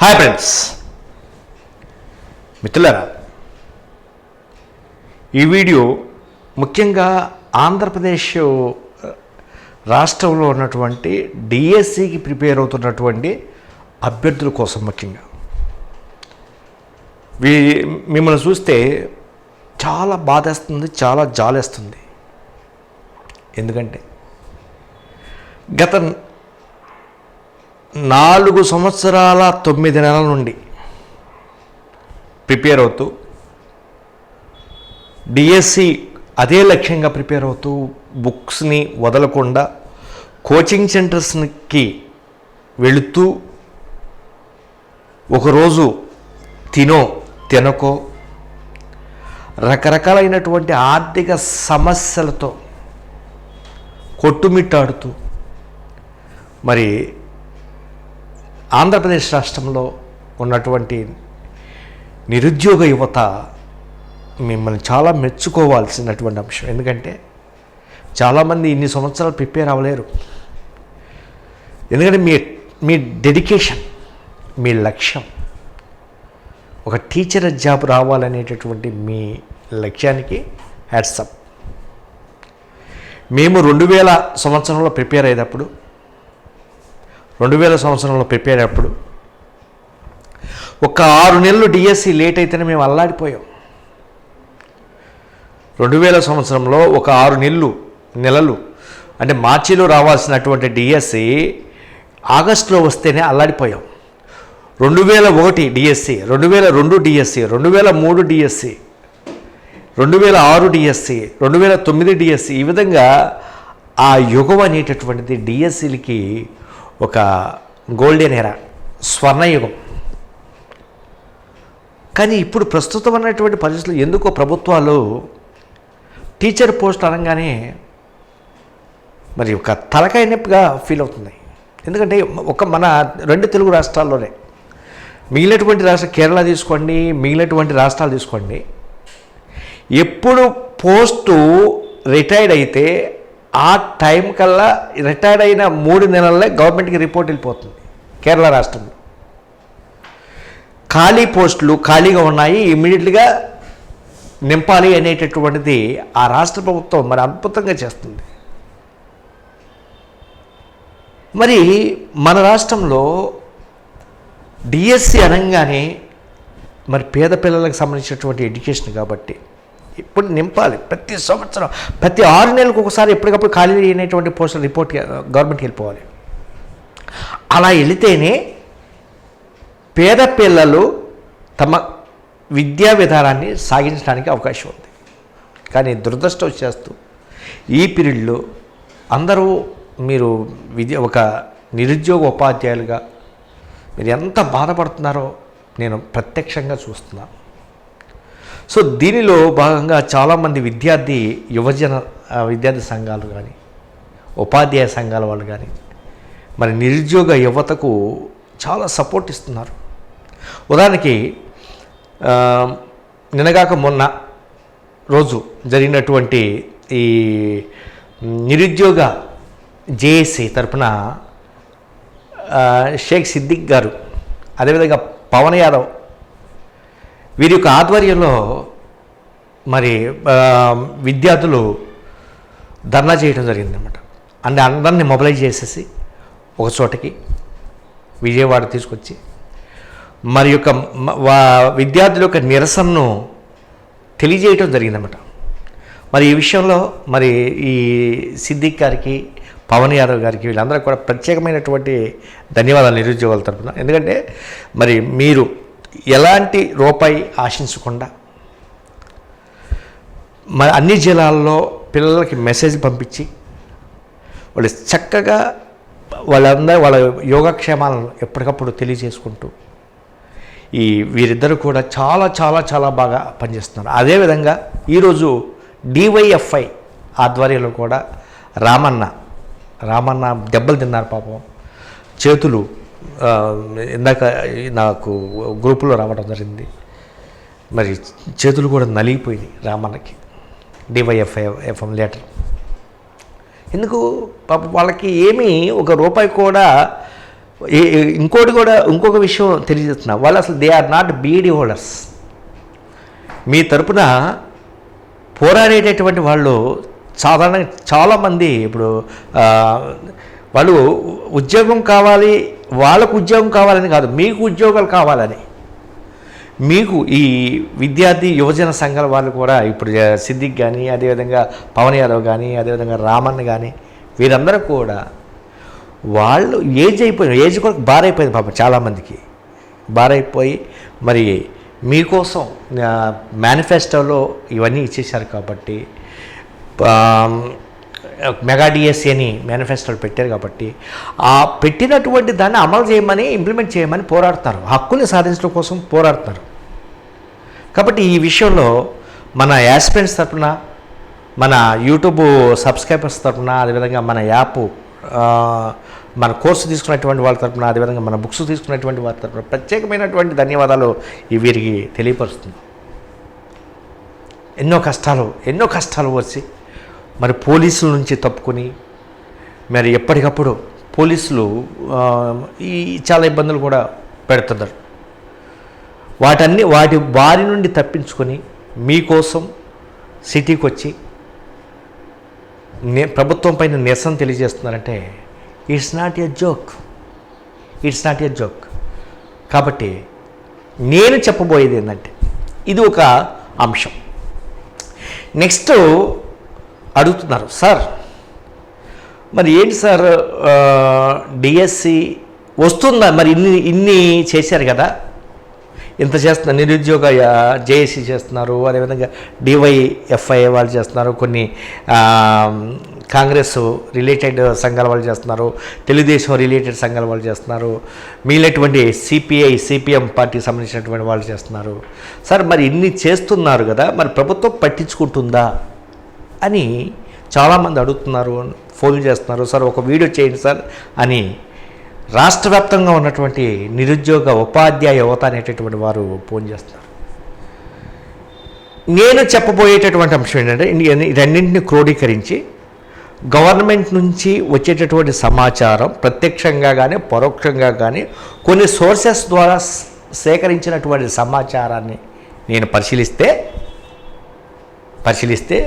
Hi friends. మిత్రులారా ఈ video ముఖ్యంగా ఆంధ్రప్రదేశ్ రాష్ట్రంలో ఉన్నటువంటి డిఎస్సికి ప్రిపేర్ అవుతున్నటువంటి అభ్యర్థుల కోసం ముఖ్యంగా. వీ మిమ్మల్ని చూస్తే చాలా బాధేస్తుంది చాలా జాలేస్తుంది. ఎందుకంటే గత నాలుగు సంవత్సరాల తొమ్మిది నెలల నుండి ప్రిపేర్ అవుతూ డిఎస్సి అదే లక్ష్యంగా ప్రిపేర్ అవుతూ బుక్స్ని వదలకుండా కోచింగ్ సెంటర్స్కి వెళుతూ ఒకరోజు తినో తినకో రకరకాలైనటువంటి ఆర్థిక సమస్యలతో కొట్టుమిట్టాడుతూ మరి ఆంధ్రప్రదేశ్ రాష్ట్రంలో ఉన్నటువంటి నిరుద్యోగ యువత మిమ్మల్ని చాలా మెచ్చుకోవాల్సినటువంటి అంశం. ఎందుకంటే చాలామంది ఇన్ని సంవత్సరాలు ప్రిపేర్ అవ్వలేరు. ఎందుకంటే మీ మీ డెడికేషన్ మీ లక్ష్యం ఒక టీచర్ జాబ్ రావాలనేటటువంటి మీ లక్ష్యానికి హ్యాట్సప్. మేము రెండు వేల సంవత్సరంలో ప్రిపేర్ అయ్యేటప్పుడు రెండు వేల సంవత్సరంలో ప్రిపేర్ అప్పుడు ఒక ఆరు నెలలు డిఎస్సి లేట్ అయితేనే మేము అల్లాడిపోయాం. రెండు వేల సంవత్సరంలో ఒక ఆరు నెలలు నెలలు అంటే మార్చిలో రావాల్సినటువంటి డిఎస్సి ఆగస్టులో వస్తేనే అల్లాడిపోయాం. రెండు వేల ఒకటి డిఎస్సి రెండు వేల రెండు డిఎస్సి రెండు వేల మూడు డిఎస్సి రెండు వేల ఆరు డిఎస్సి రెండు వేల తొమ్మిది డిఎస్సి ఈ విధంగా ఆ యుగం అనేటటువంటిది డిఎస్సిలకి ఒక గోల్డెన్ ఎరా స్వర్ణయుగం. కానీ ఇప్పుడు ప్రస్తుతం ఉన్నటువంటి పరిస్థితులు ఎందుకో ప్రభుత్వాలు టీచర్ పోస్ట్ అనగానే మరి ఒక తలకాయ నొప్పిగా ఫీల్ అవుతుంది. ఎందుకంటే ఒక మన రెండు తెలుగు రాష్ట్రాల్లోనే మిగిలినటువంటి రాష్ట్ర కేరళ తీసుకోండి మిగిలినటువంటి రాష్ట్రాలు తీసుకోండి. ఎప్పుడు పోస్టు రిటైర్డ్ అయితే ఆ టైం కల్లా రిటైర్డ్ అయిన మూడు నెలలే గవర్నమెంట్కి రిపోర్ట్ వెళ్ళిపోతుంది కేరళ రాష్ట్రంలో. ఖాళీ పోస్టులు ఖాళీగా ఉన్నాయి ఇమ్మీడియట్గా నింపాలి అనేటటువంటిది ఆ రాష్ట్ర ప్రభుత్వం మరి అద్భుతంగా చేస్తుంది. మరి మన రాష్ట్రంలో డిఎస్సి అనగానే మరి పేద పిల్లలకు సంబంధించినటువంటి ఎడ్యుకేషన్ కాబట్టి ఇప్పుడు నింపాలి. ప్రతి సంవత్సరం ప్రతి ఆరు నెలలకు ఒకసారి ఎప్పటికప్పుడు ఖాళీ అయినటువంటి పోస్టులు రిపోర్ట్ గవర్నమెంట్కి వెళ్ళిపోవాలి. అలా వెళితేనే పేద పిల్లలు తమ విద్యా విధానాన్ని సాగించడానికి అవకాశం ఉంది. కానీ దురదృష్టం చేస్తూ ఈ పీరియడ్లో అందరూ మీరు విద్య ఒక నిరుద్యోగ ఉపాధ్యాయులుగా మీరు ఎంత బాధపడుతున్నారో నేను ప్రత్యక్షంగా చూస్తున్నాను సో దీనిలో భాగంగా చాలామంది విద్యార్థి యువజన విద్యార్థి సంఘాలు కానీ ఉపాధ్యాయ సంఘాల వాళ్ళు కానీ మరి నిరుద్యోగ యువతకు చాలా సపోర్ట్ ఇస్తున్నారు. ఉదాహరణకి నినగాక మొన్న రోజు జరిగినటువంటి ఈ నిరుద్యోగ జేఏసీ తరపున షేక్ సిద్దిక్ గారు అదేవిధంగా పవన్ యాదవ్ వీరి యొక్క ఆధ్వర్యంలో మరి విద్యార్థులు ధర్నా చేయడం జరిగిందనమాట అంటే అందరిని మొబిలైజ్ చేసేసి ఒక చోటకి విజయవాడ తీసుకొచ్చి మరి యొక్క వా- విద్యార్థుల యొక్క నిరసనను తెలియజేయటం జరిగిందన్నమాట. మరి ఈ విషయంలో మరి ఈ సిద్దిక్ గారికి పవన్ యాదవ్ గారికి వీళ్ళందరూ కూడా ప్రత్యేకమైనటువంటి ధన్యవాదాలు నిరుద్యోగుల తరఫున ఎందుకంటే మరి మీరు ఎలాంటి రూపాయి ఆశించకుండా మరి అన్ని జిల్లాల్లో పిల్లలకి మెసేజ్ పంపించి వాళ్ళు చక్కగా వాళ్ళందరూ వాళ్ళ యోగక్షేమాలను ఎప్పటికప్పుడు తెలియజేసుకుంటూ ఈ వీరిద్దరు కూడా చాలా చాలా చాలా బాగా పనిచేస్తున్నారు. అదేవిధంగా ఈరోజు డివైఎఫ్ఐ ఆధ్వర్యంలో కూడా రామన్న రామన్న దెబ్బలు తిన్నారు పాపం. చేతులు ఇందాక నాకు గ్రూపులో రావడం జరిగింది. మరి చేతులు కూడా నలిగిపోయినాయి రామన్నకి. DYFI FM letter. ఎందుకు? పాప వాళ్ళకి ఏమీ ఒక రూపాయి కూడా ఇంకోటి కూడా ఇంకొక విషయం తెలియజేస్తున్నా. వాళ్ళు అసలు they are not beedi holders. మీ తరపున పోరాడేటటువంటి వాళ్ళు సాధారణంగా చాలామంది ఇప్పుడు వాళ్ళు ఉద్యోగం కావాలి వాళ్ళకు ఉద్యోగం కావాలని కాదు మీకు ఉద్యోగాలు కావాలని. మీకు ఈ విద్యార్థి యువజన సంఘాల వాళ్ళు కూడా ఇప్పుడు సిద్దిక్ కానీ అదేవిధంగా పవన్ యాదవ్ కానీ అదేవిధంగా రామన్ కానీ వీరందరూ కూడా వాళ్ళు ఏజ్ అయిపోయిన ఏజ్ కూడా బారైపోయింది పాపం చాలామందికి. బారైపోయి మరి మీకోసం మేనిఫెస్టోలో ఇవన్నీ ఇచ్చేశారు కాబట్టి మెగా డిఎస్సీ అని మేనిఫెస్టోలు పెట్టారు కాబట్టి ఆ పెట్టినటువంటి దాన్ని అమలు చేయమని ఇంప్లిమెంట్ చేయమని పోరాడుతున్నారు హక్కుల్ని సాధించడం కోసం పోరాడుతున్నారు కాబట్టి ఈ విషయంలో మన యాస్పిరెంట్స్ తరపున మన యూట్యూబ్ సబ్స్క్రైబర్స్ తరపున అదేవిధంగా మన యాప్ మన కోర్సు తీసుకున్నటువంటి వాళ్ళ తరపున అదేవిధంగా మన బుక్స్ తీసుకున్నటువంటి వారి తరఫున ప్రత్యేకమైనటువంటి ధన్యవాదాలు ఈ వీరికి తెలియపరుస్తుంది ఎన్నో కష్టాలు ఎన్నో కష్టాలు వచ్చి మరి పోలీసుల నుంచి తప్పుకొని మరి ఎప్పటికప్పుడు పోలీసులు ఈ చాలా ఇబ్బందులు కూడా పెడుతున్నారు. వాటన్ని వాటి వారి నుండి తప్పించుకొని మీకోసం సిటీకి వచ్చి నే ప్రభుత్వం పైన నిరసన తెలియజేస్తున్నారంటే it's not a joke it's not a joke కాబట్టి నేను చెప్పబోయేది ఏంటంటే ఇది ఒక అంశం. నెక్స్ట్ అడుగుతున్నారు. సార్ మరి ఏంటి సార్ డిఎస్సి వస్తుందా? మరి ఇన్ని ఇన్ని చేశారు కదా. ఇంత చేస్తున్న నిరుద్యోగ జేఏసీ చేస్తున్నారు అదేవిధంగా డివైఎఫ్ఐ వాళ్ళు చేస్తున్నారు కొన్ని కాంగ్రెస్ రిలేటెడ్ సంఘాల వాళ్ళు చేస్తున్నారు తెలుగుదేశం రిలేటెడ్ సంఘాల వాళ్ళు చేస్తున్నారు మిగిలినటువంటి సిపిఐ సిపిఎం పార్టీకి సంబంధించినటువంటి వాళ్ళు చేస్తున్నారు. సార్ మరి ఇన్ని చేస్తున్నారు కదా మరి ప్రభుత్వం పట్టించుకుంటుందా? అని చాలామంది అడుగుతున్నారు ఫోన్ చేస్తున్నారు సార్ ఒక వీడియో చేయండి సార్ అని రాష్ట్ర వ్యాప్తంగా ఉన్నటువంటి నిరుద్యోగ ఉపాధ్యాయ యువత అనేటటువంటి వారు ఫోన్ చేస్తున్నారు. నేను చెప్పబోయేటటువంటి అంశం ఏంటంటే రెండింటిని క్రోడీకరించి గవర్నమెంట్ నుంచి వచ్చేటటువంటి సమాచారం ప్రత్యక్షంగా కానీ పరోక్షంగా కానీ కొన్ని సోర్సెస్ ద్వారా సేకరించినటువంటి సమాచారాన్ని నేను పరిశీలిస్తే పరిశీలిస్తే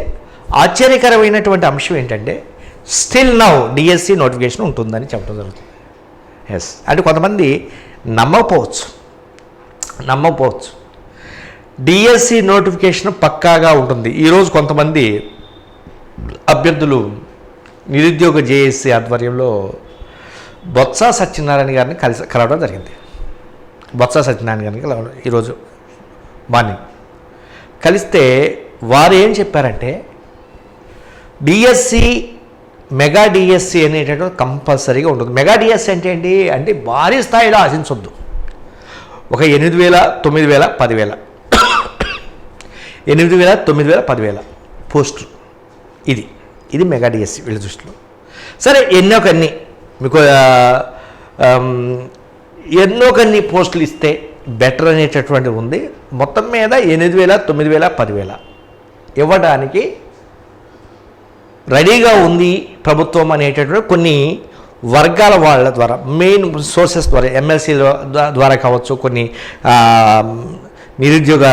ఆశ్చర్యకరమైనటువంటి అంశం ఏంటంటే స్టిల్ నౌ డిఎస్సి నోటిఫికేషన్ ఉంటుందని చెప్పడం జరుగుతుంది. ఎస్ అంటే కొంతమంది నమ్మకపోవచ్చు. నమ్మకపోవచ్చు. డిఎస్సి నోటిఫికేషన్ పక్కాగా ఉంటుంది. ఈరోజు కొంతమంది అభ్యర్థులు నిరుద్యోగ జేఏసీ ఆధ్వర్యంలో బొత్స సత్యనారాయణ గారిని కలిసి కలవడం జరిగింది. బొత్స సత్యనారాయణ గారిని కలవడం ఈరోజు మార్నింగ్. కలిస్తే వారు ఏం చెప్పారంటే డిఎస్సి మెగా డిఎస్సి అనేటటువంటి కంపల్సరీగా ఉంటుంది. మెగా డిఎస్సి అంటే ఏంటి? అంటే భారీ స్థాయిలో ఆశించొద్దు. ఒక ఎనిమిది వేల తొమ్మిది వేల పదివేల ఎనిమిది వేల తొమ్మిది వేల పదివేల పోస్టులు ఇది. ఇది మెగా డిఎస్సి వీళ్ళ దృష్టిలో. సరే ఎన్నో కన్ని మీకు ఎన్నో కన్ని పోస్టులు ఇస్తే బెటర్ అనేటటువంటి ఉంది. మొత్తం మీద ఎనిమిది వేల తొమ్మిది వేల పదివేల ఇవ్వడానికి రెడీగా ఉంది ప్రభుత్వం అనేటటువంటి కొన్ని వర్గాల వాళ్ళ ద్వారా మెయిన్ సోర్సెస్ ద్వారా ఎమ్మెల్సీ ద్వారా కావచ్చు కొన్ని నిరుద్యోగ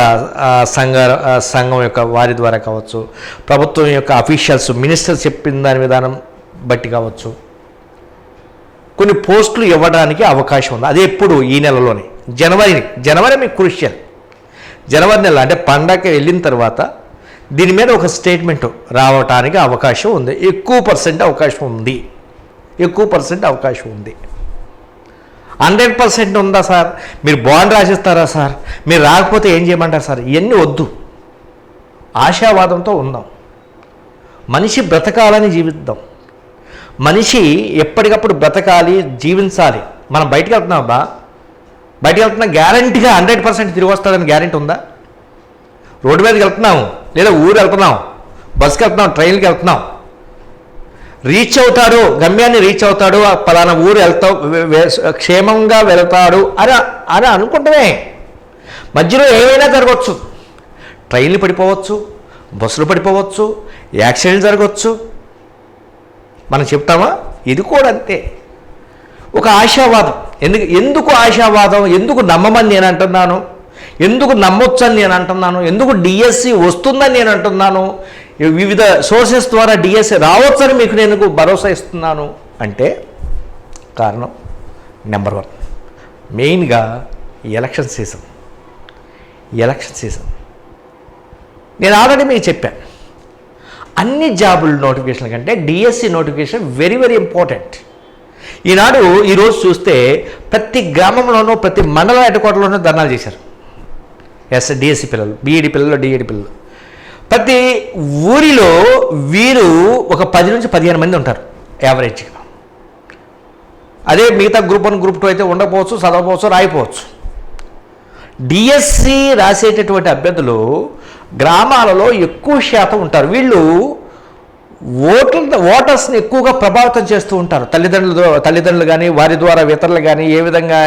సంఘ సంఘం యొక్క వారి ద్వారా కావచ్చు ప్రభుత్వం యొక్క అఫీషియల్స్ మినిస్టర్ చెప్పిన దాని విధానం బట్టి కావచ్చు కొన్ని పోస్టులు ఇవ్వడానికి అవకాశం ఉంది. అది ఎప్పుడు ఈ నెలలోనే. జనవరిని జనవరి మీకు క్రూషియల్. జనవరి నెల అంటే పండగ వెళ్ళిన తర్వాత దీని మీద ఒక స్టేట్మెంట్ రావటానికి అవకాశం ఉంది. ఎక్కువ పర్సెంట్ అవకాశం ఉంది. ఎక్కువ పర్సెంట్ అవకాశం ఉంది. హండ్రెడ్ పర్సెంట్ ఉందా సార్? మీరు బాండ్ రాసిస్తారా సార్? మీరు రాకపోతే ఏం చేయమంటారు సార్? ఇవన్నీ వద్దు. ఆశావాదంతో ఉందాం. మనిషి బ్రతకాలని జీవిద్దాం. మనిషి ఎప్పటికప్పుడు బ్రతకాలి జీవించాలి. మనం బయటకు వెళ్తున్నాం బా బయటకు వెళ్తున్నా గ్యారంటీగా హండ్రెడ్ పర్సెంట్ తిరిగి వస్తాడని గ్యారంటీ ఉందా? రోడ్డు మీదకి వెళ్తున్నాము లేదా ఊరు వెళ్తున్నాం బస్కి వెళ్తున్నాం ట్రైన్కి వెళ్తున్నాం. రీచ్ అవుతాడు గమ్యాన్ని రీచ్ అవుతాడు పలానా ఊరు వెళ్తావు క్షేమంగా వెళ్తాడు అని అని అనుకుంటమే. మధ్యలో ఏమైనా జరగవచ్చు ట్రైన్లు పడిపోవచ్చు బస్సులు పడిపోవచ్చు యాక్సిడెంట్ జరగవచ్చు మనం చెప్తామా? ఇది కూడా అంతే. ఒక ఆశావాదం. ఎందుకు ఎందుకు ఆశావాదం? ఎందుకు నమ్మమని నేను అంటున్నాను? ఎందుకు నమ్మొచ్చని నేను అంటున్నాను? ఎందుకు డిఎస్సి వస్తుందని నేను అంటున్నాను? వివిధ సోర్సెస్ ద్వారా డిఎస్సి రావచ్చని మీకు నేను భరోసా ఇస్తున్నాను? అంటే కారణం నెంబర్ వన్. మెయిన్గా ఎలక్షన్ సీజన్. Election season. నేను ఆల్రెడీ మీకు చెప్పాను అన్ని జాబుల నోటిఫికేషన్ల కంటే DSC notification very very important. ఈనాడు ఈరోజు చూస్తే ప్రతి గ్రామంలోనూ ప్రతి మండల హెడ్క్వార్టర్లోనూ ధర్నాలు చేశారు. ఎస్ డిఎస్సి పిల్లలు బీఈడి పిల్లలు డిఈడి పిల్లలు. ప్రతి ఊరిలో వీరు ఒక పది నుంచి పదిహేను మంది ఉంటారు యావరేజ్గా అదే మిగతా గ్రూప్ వన్ గ్రూప్ టూ అయితే ఉండకపోవచ్చు చదవకపోవచ్చు రాయిపోవచ్చు డిఎస్సి రాసేటటువంటి అభ్యర్థులు గ్రామాలలో ఎక్కువ శాతం ఉంటారు. వీళ్ళు ఓట్ల ఓటర్స్ని ఎక్కువగా ప్రభావితం చేస్తూ ఉంటారు. తల్లిదండ్రులు తల్లిదండ్రులు కానీ వారి ద్వారా ఇతరులు కానీ ఏ విధంగా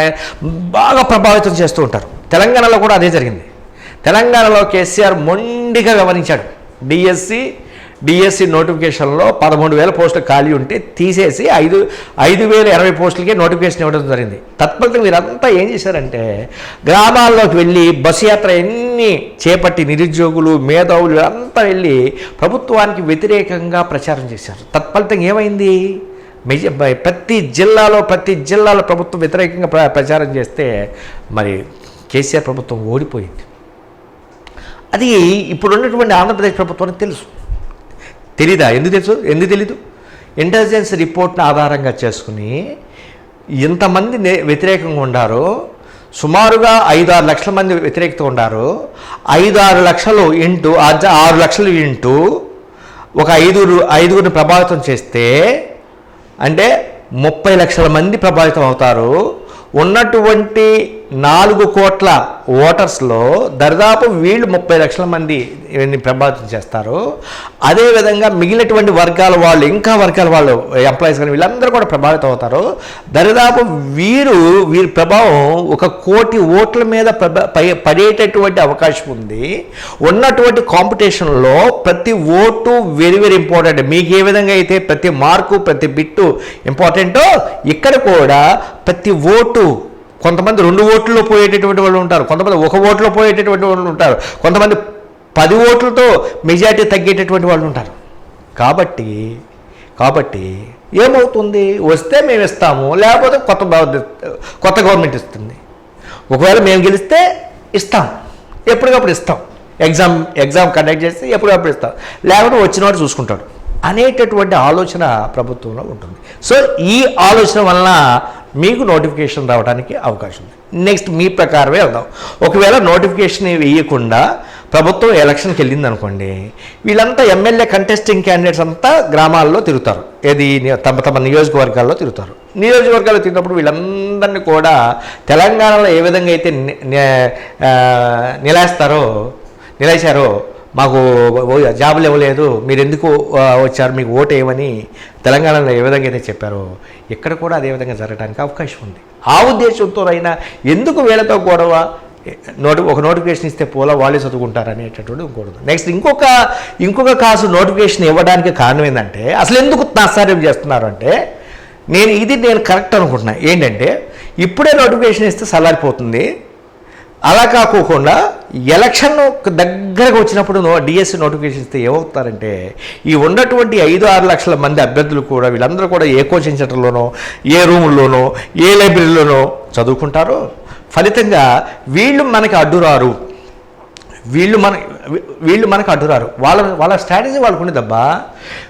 బాగా ప్రభావితం చేస్తూ ఉంటారు. తెలంగాణలో కూడా అదే జరిగింది. తెలంగాణలో కేసీఆర్ మొండిగా గమనించాడు డిఎస్సి డిఎస్సి నోటిఫికేషన్లో పదమూడు వేల పోస్టులు ఖాళీ ఉంటే తీసేసి ఐదు ఐదు వేల ఇరవై పోస్టులకే నోటిఫికేషన్ ఇవ్వడం జరిగింది. తత్ఫలితం వీరంతా ఏం చేశారంటే గ్రామాల్లోకి వెళ్ళి బస్సు యాత్ర ఎన్ని చేపట్టి నిరుద్యోగులు మేధావులు అంతా వెళ్ళి ప్రభుత్వానికి వ్యతిరేకంగా ప్రచారం చేశారు. తత్ఫలితం ఏమైంది? మెజ ప్రతి జిల్లాలో ప్రతి జిల్లాలో ప్రభుత్వం వ్యతిరేకంగా ప్ర ప్రచారం చేస్తే మరి కేసీఆర్ ప్రభుత్వం ఓడిపోయింది. అది ఇప్పుడు ఉన్నటువంటి ఆంధ్రప్రదేశ్ ప్రభుత్వానికి తెలుసు. తెలీదా? ఎందుకు తెలుసు? ఎందుకు తెలీదు? ఇంటెలిజెన్స్ రిపోర్ట్ని ఆధారంగా చేసుకుని ఎంతమంది వ్యతిరేకంగా ఉండారో సుమారుగా ఐదు ఆరు లక్షల మంది వ్యతిరేకత ఉండారు ఐదు ఆరు లక్షలు ఇంటూ ఆరు లక్షలు ఇంటూ ఒక ఐదుగురు ఐదుగురిని ప్రభావితం చేస్తే అంటే ముప్పై లక్షల మంది ప్రభావితం అవుతారు. ఉన్నటువంటి నాలుగు కోట్ల ఓటర్స్లో దరిదాపు వీళ్ళు ముప్పై లక్షల మంది ఇవన్నీ ప్రభావితం చేస్తారు. అదేవిధంగా మిగిలినటువంటి వర్గాల వాళ్ళు ఇంకా వర్గాల వాళ్ళు ఎంప్లాయీస్ కానీ వీళ్ళందరూ కూడా ప్రభావితం అవుతారు. దరిదాపు వీరు వీరి ప్రభావం ఒక కోటి ఓట్ల మీద పడేటటువంటి అవకాశం ఉంది. ఉన్నటువంటి కాంపిటీషన్లో ప్రతి ఓటు వెరీ వెరీ ఇంపార్టెంట్. మీకు ఏ విధంగా అయితే ప్రతి మార్కు ప్రతి బిట్టు ఇంపార్టెంటో ఇక్కడ కూడా ప్రతి ఓటు కొంతమంది రెండు ఓట్లలో పోయేటటువంటి వాళ్ళు ఉంటారు. కొంతమంది ఒక ఓట్లో పోయేటటువంటి వాళ్ళు ఉంటారు. కొంతమంది పది ఓట్లతో మెజారిటీ తగ్గేటటువంటి వాళ్ళు ఉంటారు. కాబట్టి కాబట్టి ఏమవుతుంది? వస్తే మేము ఇస్తాము లేకపోతే కొత్త కొత్త గవర్నమెంట్ ఇస్తుంది. ఒకవేళ మేము గెలిస్తే ఇస్తాం. ఎప్పటికప్పుడు ఇస్తాం. ఎగ్జామ్ ఎగ్జామ్ కండక్ట్ చేసి ఎప్పటికప్పుడు ఇస్తాం. లేకపోతే వచ్చిన వాడు చూసుకుంటాడు. అనేటటువంటి ఆలోచన ప్రభుత్వంలో ఉంటుంది. సో ఈ ఆలోచన వలన మీకు నోటిఫికేషన్ రావడానికి అవకాశం ఉంది. నెక్స్ట్ మీ ప్రకారమే వెళ్దాం. ఒకవేళ నోటిఫికేషన్ వేయకుండా ప్రభుత్వం ఎలక్షన్కి వెళ్ళింది అనుకోండి వీళ్ళంతా ఎమ్మెల్యే కంటెస్టింగ్ క్యాండిడేట్స్ అంతా గ్రామాల్లో తిరుగుతారు. ఏది తమ తమ నియోజకవర్గాల్లో తిరుగుతారు. నియోజకవర్గాల్లో తిరిగినప్పుడు వీళ్ళందరినీ కూడా తెలంగాణలో ఏ విధంగా అయితే నిలేస్తారో నిలేశారో మాకు జాబులు ఇవ్వలేదు మీరు ఎందుకు వచ్చారు మీకు ఓటు ఏమని తెలంగాణలో ఏ విధంగా అయితే చెప్పారో ఇక్కడ కూడా అదే విధంగా జరగడానికి అవకాశం ఉంది. ఆ ఉద్దేశంతోనైనా ఎందుకు వీళ్ళతో గొడవ? నోటి ఒక నోటిఫికేషన్ ఇస్తే పోలా వాళ్ళే చదువుకుంటారు అనేటటువంటి ఇంకోటి నెక్స్ట్ ఇంకొక ఇంకొక కాసు నోటిఫికేషన్ ఇవ్వడానికి కారణం ఏంటంటే అసలు ఎందుకు తాత్సార్యం చేస్తున్నారు అంటే నేను ఇది నేను కరెక్ట్ అనుకుంటున్నా. ఏంటంటే ఇప్పుడే నోటిఫికేషన్ ఇస్తే సలారిపోతుంది అలా కాకోకుండా ఎలక్షన్ దగ్గరకు వచ్చినప్పుడు డిఎస్సి నోటిఫికేషన్ ఇస్తే ఏమవుతారంటే ఈ ఉన్నటువంటి ఐదు ఆరు లక్షల మంది అభ్యర్థులు కూడా వీళ్ళందరూ కూడా ఏ కోచింగ్ సెంటర్లోనో ఏ రూముల్లోనో ఏ లైబ్రరీలోనో చదువుకుంటారో? ఫలితంగా వీళ్ళు మనకి అడ్డురారు. వీళ్ళు మన వీళ్ళు మనకు అడ్డురారు. వాళ్ళ వాళ్ళ స్ట్రాటజీ వాళ్ళకు ఉండదబ్బా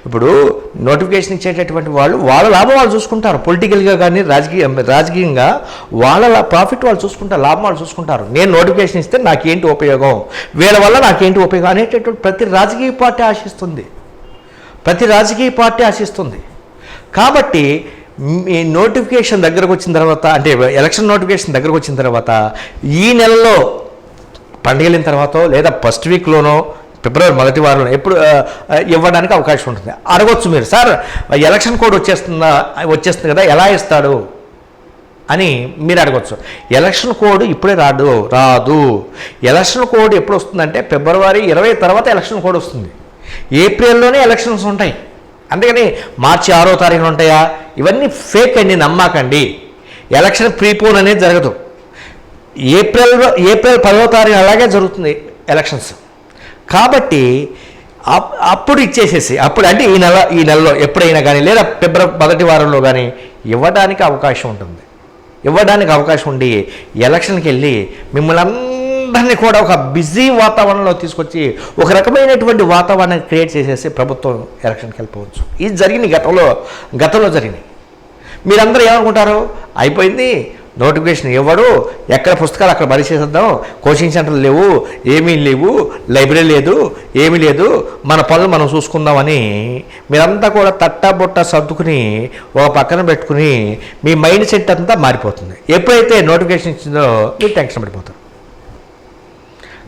ఇప్పుడు నోటిఫికేషన్ ఇచ్చేటటువంటి వాళ్ళు వాళ్ళ లాభం వాళ్ళు చూసుకుంటారు. పొలిటికల్గా కానీ రాజకీయ రాజకీయంగా వాళ్ళ ప్రాఫిట్ వాళ్ళు చూసుకుంటారు లాభం వాళ్ళు చూసుకుంటారు. నేను నోటిఫికేషన్ ఇస్తే నాకేంటి ఉపయోగం? వీళ్ళ వల్ల నాకేంటి ఉపయోగం? అనేటటువంటి ప్రతి రాజకీయ పార్టీ ఆశిస్తుంది. ప్రతి రాజకీయ పార్టీ ఆశిస్తుంది. కాబట్టి మీ నోటిఫికేషన్ దగ్గరకు వచ్చిన తర్వాత అంటే ఎలక్షన్ నోటిఫికేషన్ దగ్గరకు వచ్చిన తర్వాత ఈ నెలలో పండుగలైన తర్వాత లేదా ఫస్ట్ వీక్లోనో ఫిబ్రవరి మొదటి వారంలో ఎప్పుడు ఇవ్వడానికి అవకాశం ఉంటుంది. అడగొచ్చు మీరు సార్ ఎలక్షన్ కోడ్ వచ్చేస్తుందా? వచ్చేస్తుంది కదా ఎలా ఇస్తాడు? అని మీరు అడగచ్చు. ఎలక్షన్ కోడ్ ఇప్పుడే రాదు రాదు. ఎలక్షన్ కోడ్ ఎప్పుడు వస్తుందంటే ఫిబ్రవరి ఇరవై తర్వాత ఎలక్షన్ కోడ్ వస్తుంది. ఏప్రిల్లోనే ఎలక్షన్స్ ఉంటాయి. అందుకని మార్చి ఆరో తారీఖున ఉంటాయా? ఇవన్నీ ఫేక్ అండి నమ్మకండి. ఎలక్షన్ ప్రీపోన్ అనేది జరగదు. ఏప్రిల్ ఏప్రిల్ పదవ తారీఖు అలాగే జరుగుతుంది ఎలక్షన్స్. కాబట్టి అప్- అప్పుడు ఇచ్చేసేసి అప్పుడు అంటే ఈ నెల ఈ నెలలో ఎప్పుడైనా కానీ లేదా ఫిబ్రవరి మొదటి వారంలో కానీ ఇవ్వడానికి అవకాశం ఉంటుంది. ఇవ్వడానికి అవకాశం ఉండి ఎలక్షన్కి వెళ్ళి మిమ్మల్ని అందరినీ కూడా ఒక బిజీ వాతావరణంలో తీసుకొచ్చి ఒక రకమైనటువంటి వాతావరణాన్ని క్రియేట్ చేసేసి ప్రభుత్వం ఎలక్షన్కి వెళ్ళిపోవచ్చు. ఇది జరిగింది గతంలో గతంలో జరిగింది. మీరందరూ ఏమనుకుంటారు? అయిపోయింది నోటిఫికేషన్ ఇవ్వడు. ఎక్కడ పుస్తకాలు అక్కడ పరిచేసేద్దాం కోచింగ్ సెంటర్లు లేవు. ఏమీ లేవు. లైబ్రరీ లేదు. ఏమీ లేదు. మన పనులు మనం చూసుకుందామని మీరంతా కూడా తట్టబుట్ట సర్దుకుని ఒక పక్కన పెట్టుకుని మీ మైండ్ సెట్ అంతా మారిపోతుంది. ఎప్పుడైతే నోటిఫికేషన్ ఇచ్చిందో మీరు టెన్షన్ పడిపోతారు.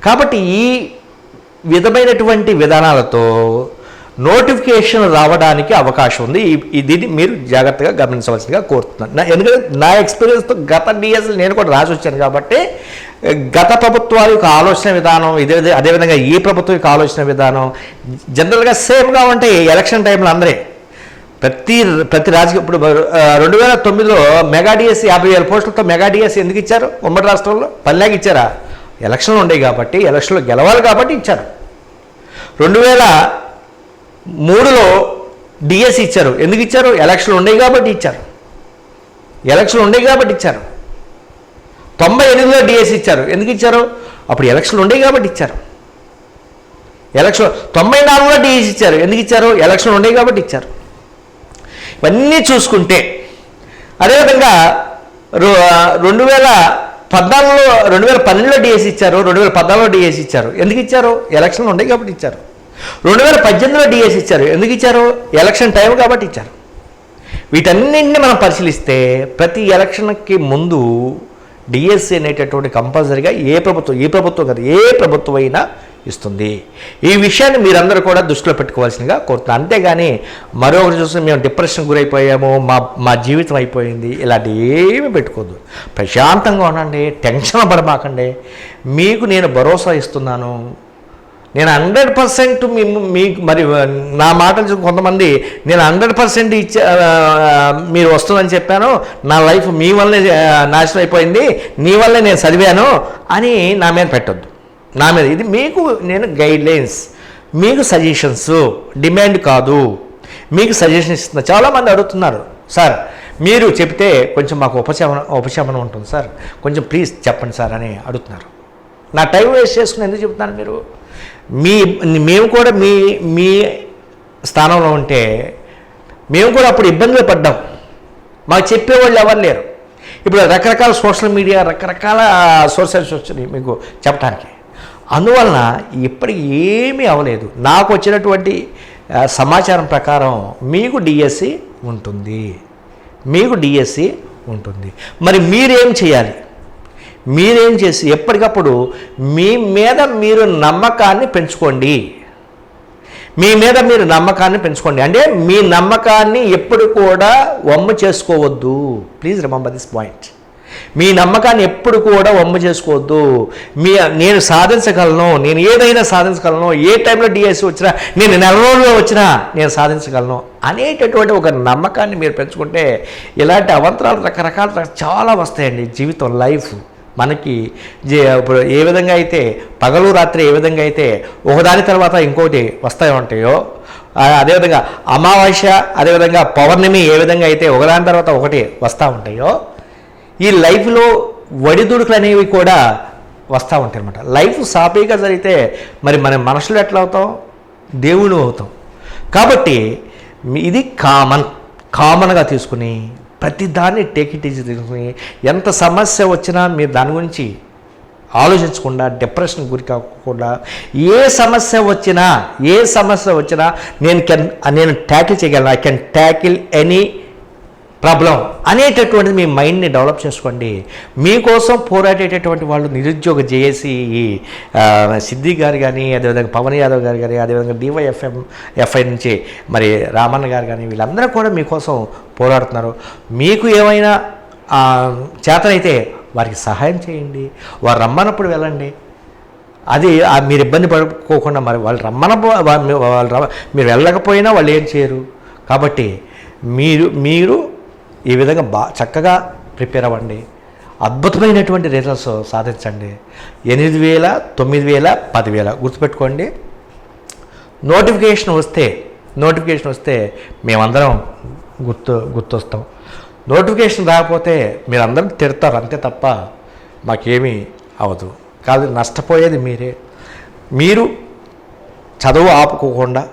కాబట్టి ఈ విధమైనటువంటి విధానాలతో నోటిఫికేషన్ రావడానికి అవకాశం ఉంది. ఈ- దీన్ని మీరు జాగ్రత్తగా గమనించవలసిందిగా కోరుతున్నాను. నా- ఎందుకంటే నా ఎక్స్పీరియన్స్తో గత డిఎస్ఎల్ నేను కూడా రాసి వచ్చాను కాబట్టి గత ప్రభుత్వాల యొక్క ఆలోచన విధానం ఇదే అదేవిధంగా ఈ ప్రభుత్వం యొక్క ఆలోచన విధానం జనరల్గా సేమ్గా ఉంటాయి ఎలక్షన్ టైంలో అందరే. ప్రతి ప్రతి రాజకీయ ఇప్పుడు రెండు వేల తొమ్మిదిలో మెగా యాభై వేల పోస్టులతో మెగా ఎందుకు ఇచ్చారు? ఉమ్మడి రాష్ట్రంలో? పల్లెకి ఇచ్చారా? ఎలక్షన్లు ఉండేవి కాబట్టి ఎలక్షన్లో గెలవాలి కాబట్టి ఇచ్చారు. రెండు వేల మూడులో డిఎస్సి ఇచ్చారు. ఎందుకు ఇచ్చారు? ఎలక్షన్లు ఉండేవి కాబట్టి ఇచ్చారు. ఎలక్షన్లు ఉండేవి కాబట్టి ఇచ్చారు. తొంభై ఎనిమిదిలో డిఎస్సి ఇచ్చారు. ఎందుకు ఇచ్చారు? అప్పుడు ఎలక్షన్లు ఉండేవి కాబట్టి ఇచ్చారు. ఎలక్షన్ తొంభై నాలుగులో డిఎస్సి ఇచ్చారు. ఎందుకు ఇచ్చారు? ఎలక్షన్లు ఉండేవి కాబట్టి ఇచ్చారు. ఇవన్నీ చూసుకుంటే అదేవిధంగా రెండు వేల పద్నాలుగులో రెండు వేల పన్నెండులో డిఎస్ ఇచ్చారు. రెండు వేల పద్నాలుగులో డిఎస్ ఇచ్చారు. ఎందుకు ఇచ్చారు? ఎలక్షన్లు ఉన్నాయి కాబట్టి ఇచ్చారు. రెండు వేల పద్దెనిమిదిలో డిఎస్ ఇచ్చారు. ఎందుకు ఇచ్చారు? ఎలక్షన్ టైం కాబట్టి ఇచ్చారు. వీటన్నింటిని మనం పరిశీలిస్తే ప్రతి ఎలక్షన్కి ముందు డిఎస్సి అనేటటువంటి కంపల్సరీగా ఏ ప్రభుత్వం ఏ ప్రభుత్వం కాదు ఏ ప్రభుత్వం అయినా ఇస్తుంది. ఈ విషయాన్ని మీరందరూ కూడా దృష్టిలో పెట్టుకోవాల్సిందిగా కోరుతున్నాను అంతేగాని మరొకరు చూసి మేము డిప్రెషన్ గురైపోయాము మా మా జీవితం అయిపోయింది. ఇలాంటి ఏమీ పెట్టుకోద్దు ప్రశాంతంగా ఉండండి టెన్షన్ పడమాకండి. మీకు నేను భరోసా ఇస్తున్నాను. నేను హండ్రెడ్ పర్సెంట్ మీకు మరి నా మాటలు కొంతమంది నేను హండ్రెడ్ పర్సెంట్ ఇచ్చే మీరు వస్తుందని చెప్పాను నా లైఫ్ మీ వల్లే నాశనం అయిపోయింది నీ వల్లే నేను చదివాను అని నా మీద పెట్టొద్దు. నా మీద ఇది మీకు నేను గైడ్లైన్స్ మీకు సజెషన్స్ డిమాండ్ కాదు. మీకు సజెషన్ ఇస్తున్నా. చాలామంది అడుగుతున్నారు సార్ మీరు చెప్తే కొంచెం మాకు ఉపశమనం ఉపశమనం ఉంటుంది సార్. కొంచెం ప్లీజ్ చెప్పండి సార్ అని అడుగుతున్నారు. నా టైం వేస్ట్ చేసుకుని ఎందుకు చెప్తున్నారు మీరు? మీ మేము కూడా మీ మీ స్థానంలో ఉంటే మేము కూడా అప్పుడు ఇబ్బందులు పడ్డాం. మాకు చెప్పేవాళ్ళు ఎవరు లేరు. ఇప్పుడు రకరకాల సోషల్ మీడియా రకరకాల సోర్సెస్ వచ్చినాయి మీకు చెప్పడానికి అందువలన ఇప్పటికి ఏమీ అవ్వలేదు. నాకు వచ్చినటువంటి సమాచారం ప్రకారం మీకు డిఎస్సి ఉంటుంది. మీకు డిఎస్సి ఉంటుంది. మరి మీరేం చేయాలి? మీరేం చేసి ఎప్పటికప్పుడు మీ మీద మీరు నమ్మకాన్ని పెంచుకోండి. మీ మీద మీరు నమ్మకాన్ని పెంచుకోండి. అంటే మీ నమ్మకాన్ని ఎప్పుడు కూడా వమ్ము చేసుకోవద్దు. ప్లీజ్ రిమంబర్ దిస్ పాయింట్ మీ నమ్మకాన్ని ఎప్పుడు కూడా వమ్ము చేసుకోవద్దు. మీ నేను సాధించగలను నేను ఏదైనా సాధించగలను ఏ టైంలో డిఎస్సి వచ్చినా నేను నెల రోజుల్లో వచ్చినా నేను సాధించగలను అనేటటువంటి ఒక నమ్మకాన్ని మీరు పెంచుకుంటే ఇలాంటి అవంతరాలు రకరకాల చాలా వస్తాయండి జీవితం లైఫ్. మనకి ఇప్పుడు ఏ విధంగా అయితే పగలు రాత్రి ఏ విధంగా అయితే ఒకదాని తర్వాత ఇంకోటి వస్తాయి ఉంటాయో అదేవిధంగా అమావాస్య అదేవిధంగా పౌర్ణమి ఏ విధంగా అయితే ఒకదాని తర్వాత ఒకటి వస్తూ ఉంటాయో ఈ లైఫ్లో ఒడిదుడుకులు అనేవి కూడా వస్తూ ఉంటాయి అన్నమాట లైఫ్ సాఫీగా జరిగితే మరి మన మనుషులు ఎట్లా అవుతాం? దేవుడు అవుతాం. కాబట్టి ఇది కామన్ కామన్గా తీసుకుని ప్రతి దాన్ని టేక్ ఇట్ ఈజీ తీసుకుని ఎంత సమస్య వచ్చినా మీరు దాని గురించి ఆలోచించకుండా డిప్రెషన్ గురి కాకుండా ఏ సమస్య వచ్చినా ఏ సమస్య వచ్చినా నేను కెన్ నేను ట్యాకిల్ చేయగలను. I can tackle any problem అనేటటువంటిది మీ మైండ్ని డెవలప్ చేసుకోండి. మీకోసం పోరాడేటటువంటి వాళ్ళు నిరుద్యోగ జేఏసీ ఆ, సిద్ధి గారు కానీ అదేవిధంగా పవన్ యాదవ్ గారు కానీ అదేవిధంగా డివైఎఫ్ఎం ఎఫ్ఐ నుంచి మరి రామన్న గారు కానీ వీళ్ళందరూ కూడా మీకోసం పోరాడుతున్నారు. మీకు ఏమైనా చేతనైతే వారికి సహాయం చేయండి. వారు రమ్మన్నప్పుడు వెళ్ళండి. అది మీరు ఇబ్బంది పడుకోకుండా మరి వాళ్ళు రమ్మన వాళ్ళు రమ్మ- మీరు వెళ్ళకపోయినా వాళ్ళు ఏం చేయరు. కాబట్టి మీరు మీరు ఈ విధంగా బా చక్కగా ప్రిపేర్ అవ్వండి. అద్భుతమైనటువంటి రిజల్ట్స్ సాధించండి. ఎనిమిది వేల తొమ్మిది వేల పదివేల గుర్తుపెట్టుకోండి. నోటిఫికేషన్ వస్తే నోటిఫికేషన్ వస్తే మేమందరం గుర్తు గుర్తొస్తాం. నోటిఫికేషన్ రాకపోతే మీరందరం తిడతారు. అంతే తప్ప మాకేమీ అవ్వదు. కాదు నష్టపోయేది మీరే. మీరు చదువు ఆపుకోకుండా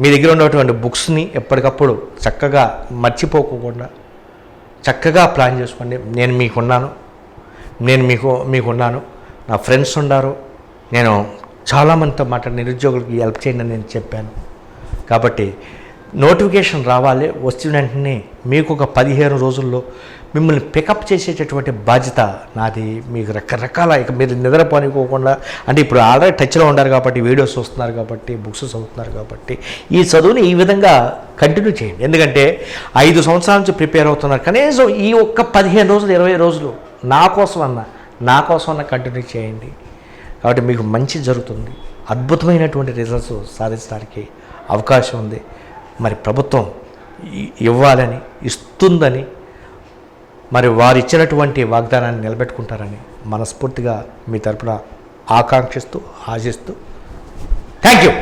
మీ దగ్గర ఉన్నటువంటి బుక్స్ని ఎప్పటికప్పుడు చక్కగా మర్చిపోకోకుండా చక్కగా ప్లాన్ చేసుకోండి. నేను మీకున్నాను. నేను మీకు మీకున్నాను. నా ఫ్రెండ్స్ ఉన్నారు. నేను చాలామందితో మాట్లాడి నిరుద్యోగులకి హెల్ప్ చేయండి అని నేను చెప్పాను. కాబట్టి నోటిఫికేషన్ రావాలి వచ్చిన వెంటనే మీకు ఒక పదిహేను రోజుల్లో మిమ్మల్ని పికప్ చేసేటటువంటి బాధ్యత నాది. మీకు రకరకాల ఇక మీరు నిద్రపోనికోకుండా అంటే ఇప్పుడు ఆల్రెడీ టచ్లో ఉన్నారు కాబట్టి వీడియోస్ చూస్తున్నారు కాబట్టి బుక్స్ చదువుతున్నారు కాబట్టి ఈ చదువుని ఈ విధంగా కంటిన్యూ చేయండి. ఎందుకంటే ఐదు సంవత్సరాల నుంచి ప్రిపేర్ అవుతున్నారు. కనీసం ఈ ఒక్క పదిహేను రోజులు ఇరవై రోజులు నా కోసం అన్న నా కోసం అన్న కంటిన్యూ చేయండి. కాబట్టి మీకు మంచి జరుగుతుంది. అద్భుతమైనటువంటి రిజల్ట్స్ సాధించడానికి అవకాశం ఉంది. మరి ప్రభుత్వం ఇవ్వాలని ఇస్తుందని మరి వారు ఇచ్చినటువంటి వాగ్దానాన్ని నిలబెట్టుకుంటారని మనస్ఫూర్తిగా మీ తరపున ఆకాంక్షిస్తూ ఆశిస్తూ థ్యాంక్ యూ